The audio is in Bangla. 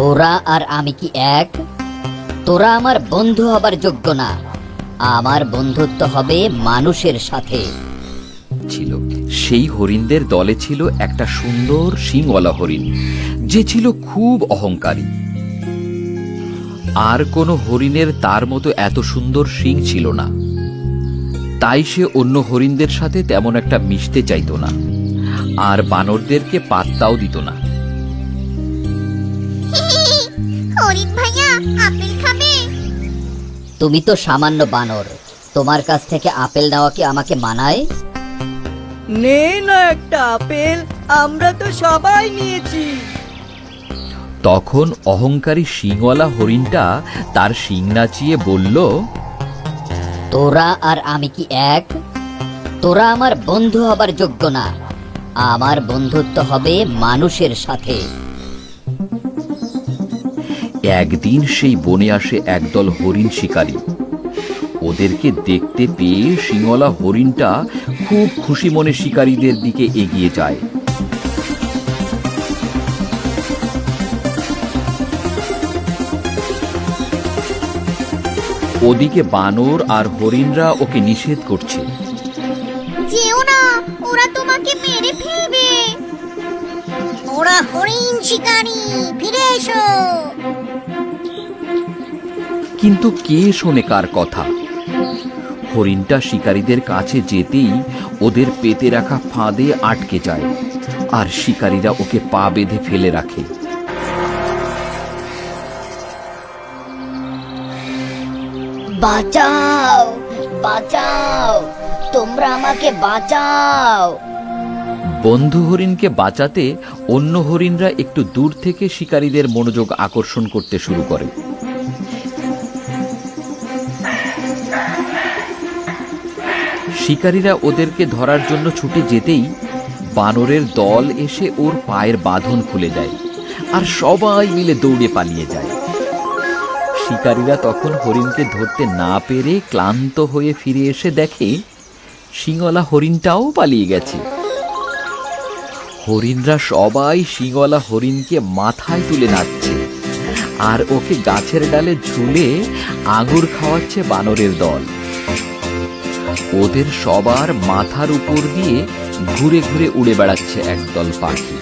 তোরা আর আমি কি এক? তোরা আমার বন্ধু হবার যোগ্য না। আমার বন্ধুত্ব হবে মানুষের সাথে। ছিল। সেই হরিণদের দলে ছিল একটা সুন্দর শিংওয়ালা হরিণ। যে ছিল খুব অহংকারী। আর কোনো হরিণের তার মতো এত সুন্দর শিং ছিল না। তাই সে অন্য হরিণদের সাথে তেমন একটা মিশতে চাইতো না। আর বানরদেরকে পাত্তাও দিত না। হরিণ ভাইয়া আপেল খাবে? তুমি তো সামান্য বানর। তোমার কাছ থেকে আপেল নেওয়া কি আমাকে মানায়? নে না একটা আপেল আমরা তো সবাই নিয়েছি। তখন অহংকারী শিংওয়ালা হরিণটা তার শিং নাচিয়ে বলল তোরা আর আমি কি এক? তোরা আমার বন্ধু হবার যোগ্য না। আমার বন্ধুত্ব হবে মানুষের সাথে। একদিন সেই বনে আসে একদল হরিণ শিকারী। ওদেরকে দেখতে পেয়ে সিংহলা হরিণটা খুব খুশি মনে শিকারীদের দিকে এগিয়ে যায়। ওদিকে বানর আর হরিণরা ওকে নিষেধ করছে। যেও না, ওরা তোমাকে মেরে ফেলবে। হরিণ শিকারী ফিরে এসো। কিন্তু কে শোনে কার কথা? হরিণটা শিকারীদের কাছে যেতেই ওদের পেতে রাখা ফাঁদে আটকে যায় আর শিকারীরা ওকে পা বেঁধে ফেলে রাখে। বাঁচাও বাঁচাও তোমরা আমাকে বাঁচাও। বন্ধু হরিণকে বাঁচাতে অন্য হরিণরা একটু দূর থেকে শিকারীদের মনোযোগ আকর্ষণ করতে শুরু করে। শিকারীরা ওদেরকে ধরার জন্য ছুটে যেতেই বানরের দল এসে ওর পায়ের বাঁধন খুলে দেয় আর সবাই মিলে দৌড়ে পালিয়ে যায়। শিকারীরা তখন হরিণকে ধরতে না পেরে ক্লান্ত হয়ে ফিরে এসে দেখে, শিঙলা হরিণটাও পালিয়ে গেছে। হরিণরা সবাই শিঙলা হরিণকে মাথায় তুলে নাচছে। আর ওকে গাছের ডালে ঝুলে আঙুর খাওয়াচ্ছে বানরের দল। ওদের সবার মাথার উপর দিয়ে ঘুরে ঘুরে উড়ে বেড়াচ্ছে একদল পাখি।